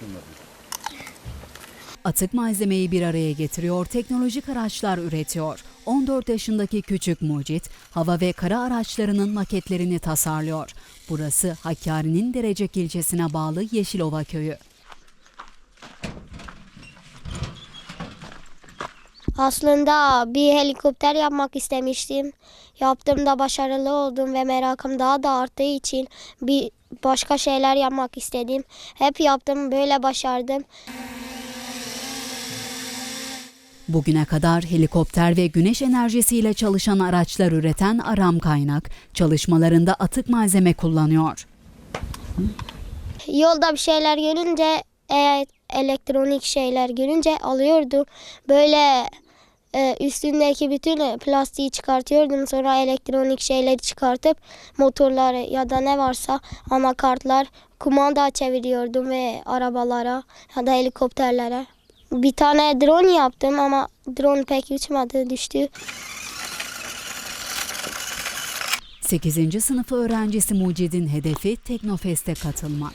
düşünmedim. Atık malzemeyi bir araya getiriyor, teknolojik araçlar üretiyor. 14 yaşındaki küçük mucit, hava ve kara araçlarının maketlerini tasarlıyor. Burası Hakkari'nin Derecek ilçesine bağlı Yeşilova köyü. Aslında bir helikopter yapmak istemiştim. Yaptığımda başarılı oldum ve merakım daha da arttığı için bir başka şeyler yapmak istedim. Hep yaptım, böyle başardım. Bugüne kadar helikopter ve güneş enerjisiyle çalışan araçlar üreten Aram Kaynak, çalışmalarında atık malzeme kullanıyor. Yolda bir şeyler görünce, e, elektronik şeyler görünce alıyordum. Böyle e, üstündeki bütün plastiği çıkartıyordum. Sonra elektronik şeyleri çıkartıp motorları ya da ne varsa anakartlar kumanda çeviriyordum ve arabalara ya da helikopterlere. Bir tane drone yaptım ama drone pek uçmadı, düştü. 8. sınıf öğrencisi Mucid'in hedefi Teknofest'e katılmak.